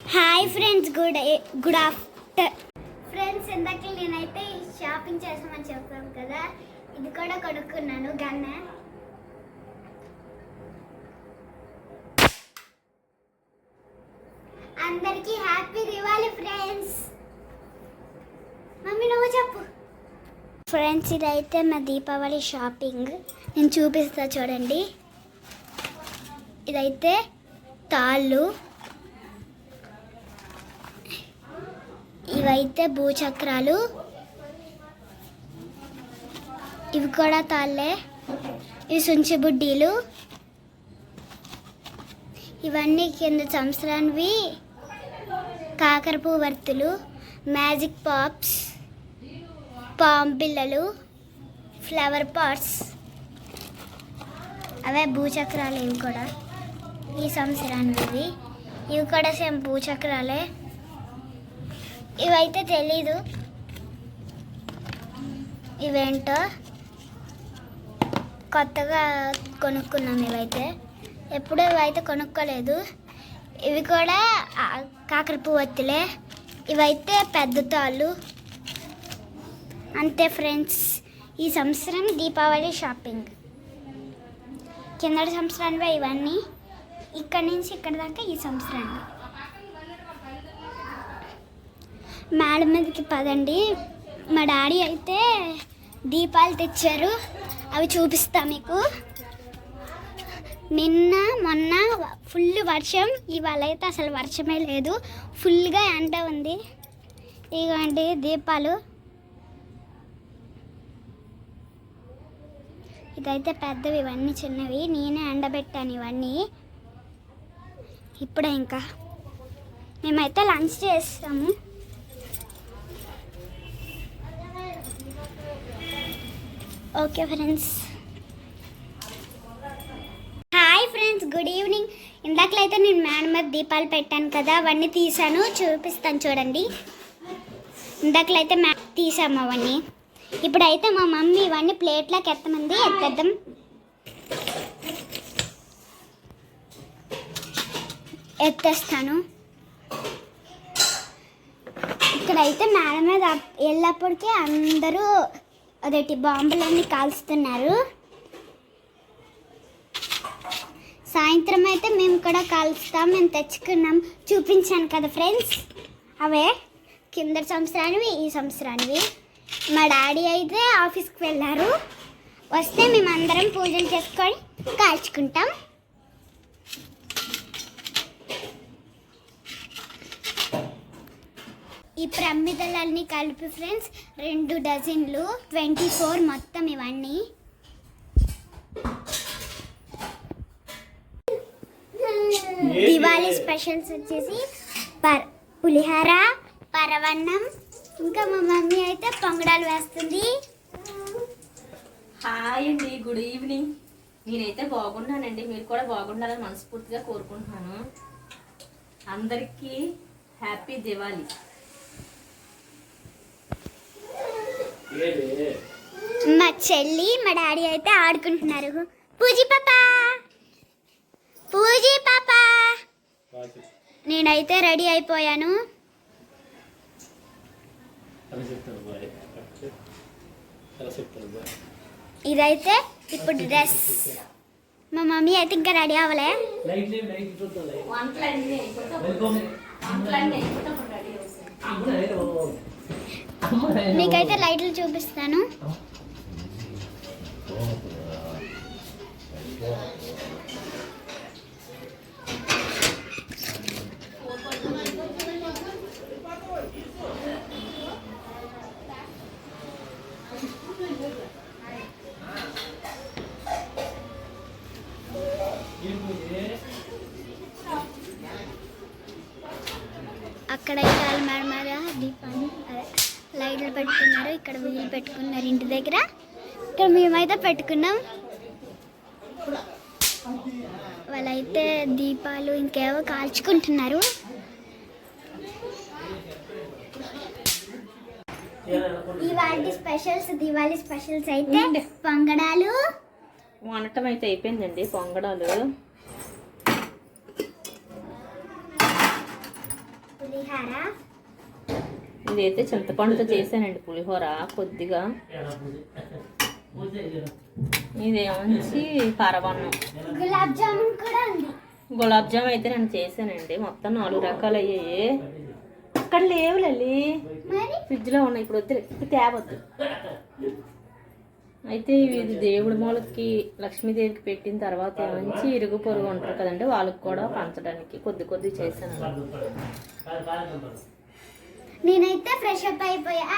Hi friends good good after friends ఇందాక నేనైతే shopping చేసామని చెప్పాను కదా ఇది కూడా కొనుక్కున్నాను గన్న. అందరికీ హ్యాపీ దివాలి ఫ్రెండ్స్ మమ్మీ నువ్వు చెప్పు. ఫ్రెండ్స్ ఇదైతే మా దీపావళి షాపింగ్ నేను చూపిస్తా చూడండి. ఇదైతే తాళ్ళు. ఇవైతే భూచక్రాలు. ఇవి కూడా తాళ్ళే. ఇవి సుంచి బుడ్డీలు. ఇవన్నీ కింద సంవత్సరానివి కాకరపు వర్తులు మ్యాజిక్ పాప్స్ పామ్ పిల్లలు ఫ్లవర్ పాట్స్. అవే భూచక్రాలు ఇవి కూడా. ఈ సంవత్సరానివి. ఇవి కూడా సేమ్ భూచక్రాలే. ఇవైతే తెలీదు. ఇవేంటో కొత్తగా కొనుక్కున్నాం ఇవైతే. ఎప్పుడూ ఇవైతే కొనుక్కోలేదు. ఇవి కూడా కాకర పువ్వొత్తులే ఇవైతే పెద్ద తాళ్ళు. అంతే ఫ్రెండ్స్. ఈ సంవత్సరం దీపావళి షాపింగ్. కిందటి సంవత్సరానివే ఇవన్నీ. ఇక్కడి నుంచి ఇక్కడ దాకా ఈ సంవత్సరాన్ని మేడ మీదకి పదండి. మా డాడీ అయితే దీపాలు తెచ్చారు. అవి చూపిస్తా మీకు. నిన్న మొన్న ఫుల్ వర్షం. ఇవాళ అయితే అసలు వర్షమే లేదు. ఫుల్గా ఎండ ఉంది. ఇగోండి దీపాలు. ఇదైతే పెద్దవి ఇవన్నీ చిన్నవి. నేనే ఎండబెట్టాను ఇవన్నీ. ఇప్పుడే ఇంకా. మేమైతే లంచ్ చేస్తాము. Okay friends hi friends good evening ఇందాకలైతే నేను మేడ మీద దీపాలు పెట్టాను కదా అవన్నీ తీసాను చూపిస్తాను చూడండి. ఇందాకలైతే మ్యా తీసాము అవన్నీ. ఇప్పుడైతే మా మమ్మీ ఇవన్నీ ప్లేట్లోకి ఎత్తమంది ఎత్తేద్దాం. ఎత్తేస్తాను. ఇక్కడైతే మేడ మీద అందరూ అదేంటి బాంబులన్నీ కాల్స్తున్నారు సాయంత్రం అయితే మేము కూడా కాల్స్తాం మేము తెచ్చుకున్నాం. చూపించాను కదా ఫ్రెండ్స్. అవే కింద సంవత్సరానివి ఈ సంవత్సరానివి. మా డాడీ అయితే ఆఫీస్కి వెళ్ళారు. వస్తే మేము అందరం పూజలు చేసుకొని కాల్చుకుంటాం. ఈ ప్రమిదలన్నీ కలిపి ఫ్రెండ్స్. రెండు డజన్లు. ట్వంటీ ఫోర్ మొత్తం ఇవన్నీ. దివాళీ స్పెషల్స్ వచ్చేసి పర్ పులిహార పరవన్నం. ఇంకా మా మమ్మీ అయితే పొంగడాలు వేస్తుంది. హాయ్ అండి గుడ్ ఈవినింగ్. నేనైతే బాగున్నానండి. మీరు కూడా బాగుండాలని మనస్ఫూర్తిగా కోరుకుంటున్నాను. అందరికీ హ్యాపీ దివాళీ. మా చెల్లి మా డాడీ అయితే ఆడుకుంటున్నారు. పూజీ పాప! పూజీ పాప! నేనైతే రెడీ అయిపోయాను. ఇదైతే ఇప్పుడు డ్రెస్. మా మమ్మీ అయితే ఇంకా రెడీ అవ్వలే. లైట్ వంటలన్నీ అయిపోతే రెడీ అవుతాయి మీకైతే లైట్లు చూపిస్తాను అక్కడైతే అలమార మీద దీపాన్ని అదే లైట్లు పెట్టుకున్నారు ఇక్కడ వీళ్ళు పెట్టుకున్నారు ఇంటి దగ్గర. ఇక్కడ మేమైతే పెట్టుకున్నాం. వాళ్ళైతే దీపాలు ఇంకేవో కాల్చుకుంటున్నారు. ఇవాళ స్పెషల్స్ దివాళీ స్పెషల్స్ అయితే పొంగడాలు. వండటం అయితే అయిపోయిందండి పొంగడాలు. పులిహార. ఇదైతే చింతపండుతో చేశానండి పులిహోర కొద్దిగా. ఇదేమంచి పరవన్నం గులాబ్ జామున్ కూడా ఉంది. గులాబ్ జామ్ అయితే నేను చేశానండి. మొత్తం నాలుగు రకాలు అయ్యాయి అక్కడ లేవు లల్లి మరి? ఫ్రిడ్జ్లో ఉన్నాయి. ఇప్పుడు వద్దులే. ఇప్పుడు తేవద్దు అయితే ఇది దేవుడి మూలకి లక్ష్మీదేవికి పెట్టిన తర్వాత ఏమంచి ఇరుగు పొరుగు ఉంటారు కదండి వాళ్ళకి కూడా పంచడానికి కొద్ది కొద్ది చేశాను నేనైతే ఫ్రెష్ అప్ అయిపోయా.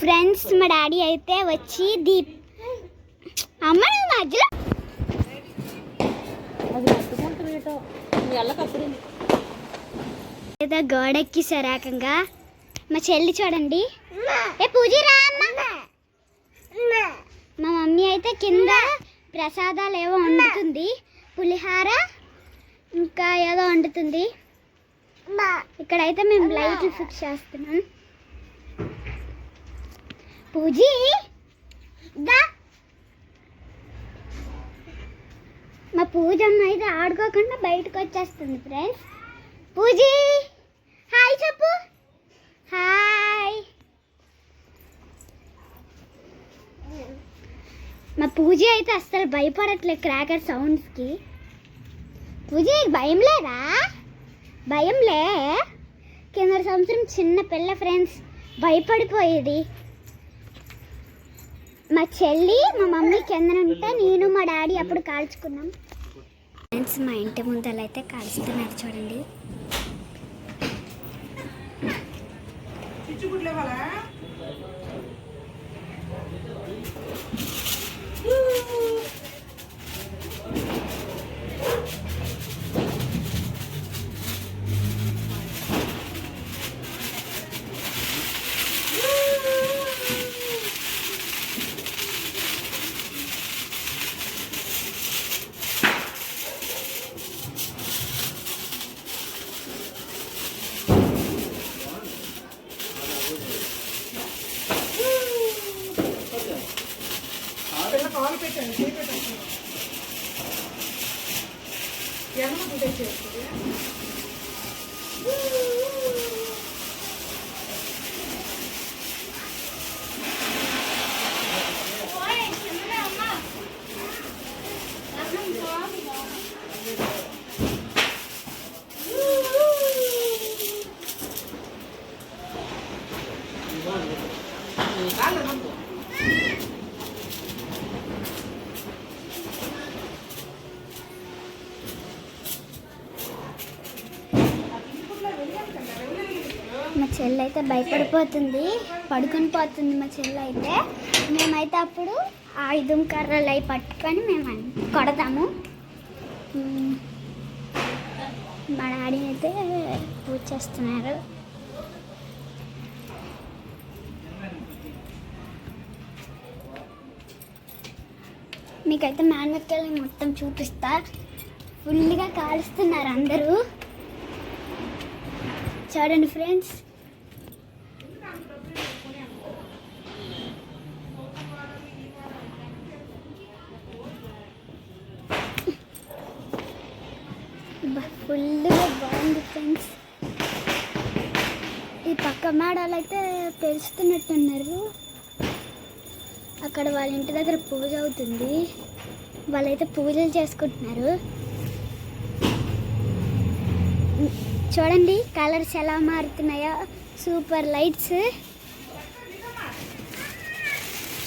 ఫ్రెండ్స్ మా డాడీ అయితే వచ్చి దీప్. అమ్మ నువ్వు మధ్యలో. ఏదో గోడెక్కి సరాకంగా. మా చెల్లి చూడండి. ఏ పూజ రా. మా మమ్మీ అయితే కింద ప్రసాదాలు ఏవో వండుతుంది. పులిహార ఇంకా ఏదో వండుతుంది. ఇక్కడైతే మేము లైట్లు ఫిక్స్ చేస్తున్నాం. పూజీ! మా పూజమ్మ అయితే ఆడుకోకుండా బయటకు వచ్చేస్తుంది ఫ్రెండ్స్ పూజీ! హాయ్ చెప్పు. హాయ్. మా పూజ అయితే అస్సలు భయపడట్లేదు క్రాకర్ సౌండ్స్కి పూజ భయం లేదా? భయం లే. కింద సంవత్సరం చిన్న పిల్ల ఫ్రెండ్స్ భయపడిపోయేది. మా చెల్లి మా మమ్మీ కింద ఉంటే నేను మా డాడీ అప్పుడు కాల్చుకున్నాం. ఫ్రెండ్స్ మా ఇంటి ముందర అయితే కాల్చుతున్నారు చూడండి మా చెల్లి అయితే భయపడిపోతుంది పడుకొని పోతుంది మా చెల్లి అయితే మేమైతే అప్పుడు ఆయుధం కర్రలు అవి పట్టుకొని మేము కొడతాము. మా డాడీ అయితే పూజ చేస్తున్నారు. మీకైతే మేనమెక్కలు మొత్తం చూపిస్తా. ఫుల్గా కాలుస్తున్నారు అందరూ. చూడండి ఫ్రెండ్స్ ఫుల్గా బాగుంది ఫ్రెండ్స్. ఈ పక్క మేడాలు అయితే తెలుస్తున్నట్టున్నారు అక్కడ వాళ్ళ ఇంటి దగ్గర పూజ అవుతుంది. వాళ్ళైతే పూజలు చేసుకుంటున్నారు. చూడండి కలర్స్ ఎలా మారుతున్నాయో. Super lights.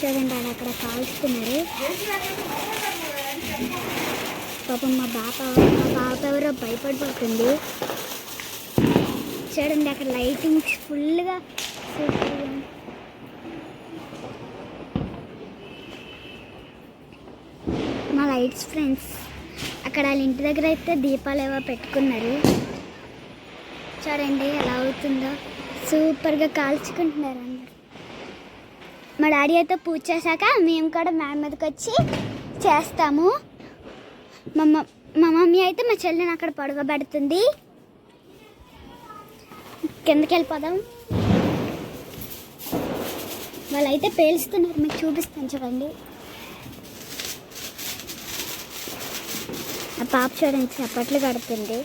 చూడండి వాళ్ళు అక్కడ కాల్చుతున్నారు. పాపం మా బాప మా బాప ఎవరో భయపడిపోతుంది. చూడండి అక్కడ లైటింగ్స్ ఫుల్గా సూపర్గా మా లైట్స్ ఫ్రెండ్స్ అక్కడ వాళ్ళ ఇంటి దగ్గర అయితే దీపాలు ఏవో పెట్టుకున్నారు. చూడండి ఎలా అవుతుందో. సూపర్గా కాల్చుకుంటున్నారు అందరు. మా డాడీ అయితే పూజ చేశాక మేము కూడా మేడ మీదకి వచ్చి చేస్తాము. మా మ- మా మమ్మీ అయితే మా చెల్లిని అక్కడ పడుకోబెడుతుంది. కిందకి వెళ్ళిపోదాం వాళ్ళైతే పేలుస్తున్నారు మీకు చూపిస్తాను చూడండి. ఆ పాప చూడండి చప్పట్లు కడుతుంది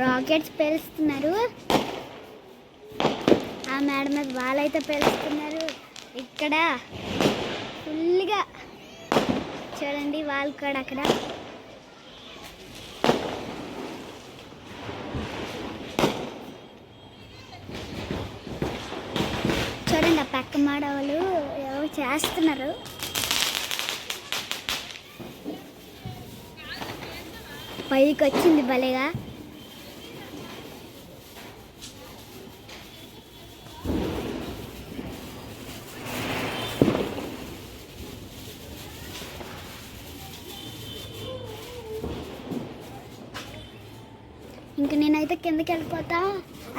రాకెట్స్ పేలుస్తున్నారు ఆ మేడ మీద వాళ్ళైతే పేలుస్తున్నారు. ఇక్కడ ఫుల్గా చూడండి వాళ్ళు కూడా అక్కడ. చూడండి ఆ పక్క మాడ వాళ్ళు ఏవో చేస్తున్నారు. పైకి వచ్చింది భలేగా. కిందకి వెళ్ళిపోతా.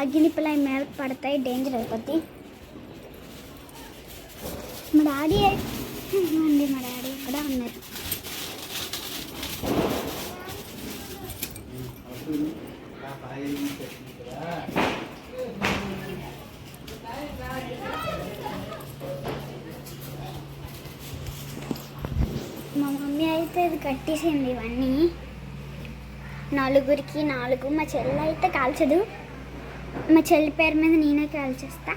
అగ్గినిప్పులు అవి మేరకు పడతాయి. డేంజర్ అయిపోద్ది. మా డాడీ అండి మా డాడీ? కూడా ఉన్నారు. మా మమ్మీ అయితే ఇది కట్టేసింది ఇవన్నీ. నలుగురికి నాలుగు. మా చెల్లి అయితే కాల్చదు. మా చెల్లి పేరు మీద నేనే కాల్చేస్తా.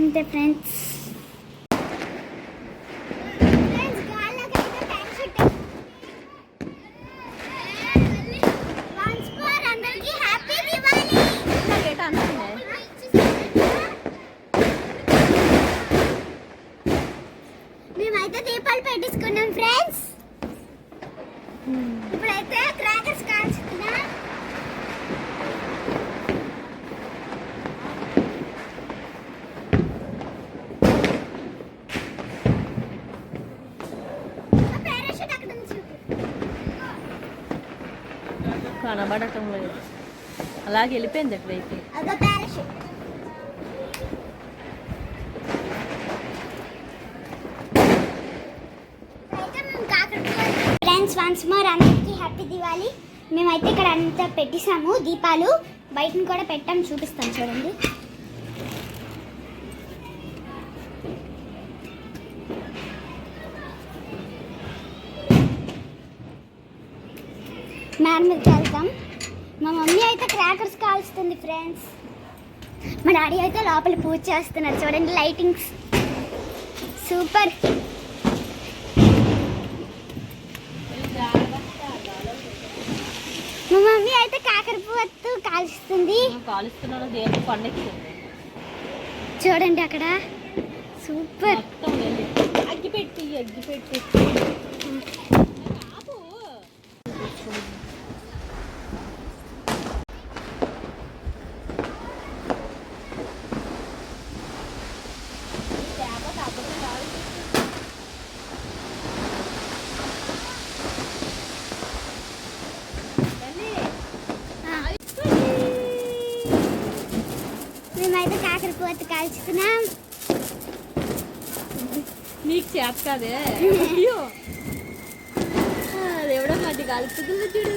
అంతే ఫ్రెండ్స్ లేట్ అనుకుంది మేమైతే దీపాలు పెట్టించుకున్నాం ఫ్రెండ్స్ ఇప్పుడైతే క్రాకర్స్ కాల్చుతున్నాం ఆ parachute అక్కడ ఉంది చూడు. కనబడటం లేదు. అలాగే వెళ్ళిపోయింది ఎప్పుడైతే ఫ్రెండ్స్ వన్స్ మోర్ అందరికీ హ్యాపీ దివాలి మేమైతే ఇక్కడ అంతా పెట్టేసాము దీపాలు బయటను కూడా పెట్టాము చూపిస్తాం చూడండి మేడ మీదకి వెళ్తాం మా మమ్మీ అయితే క్రాకర్స్ కాల్స్తుంది ఫ్రెండ్స్ మా డాడీ అయితే లోపల పూజ చేస్తున్నారు చూడండి లైటింగ్స్ సూపర్ మా మమ్మీ అయితే కాకరపువ్వత్తు కాల్చుతుంది. కాలుస్తున్నాను దేవుడు పండెక్కింది చూడండి అక్కడ. సూపర్ కాకరపువ్వత్తు కాల్చుతున్నాం నీకు చేత కాదే అయ్యో దేవుడో మధ్య కలుపుతుంది చూడు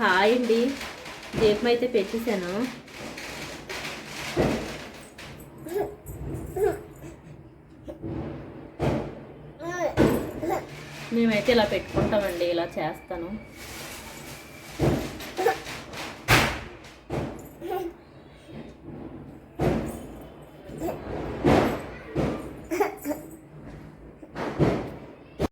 హాయ్ అండి. దీపం అయితే పెట్టేశాను. మేమైతే ఇలా పెట్టుకుంటామండి ఇలా చేస్తాను.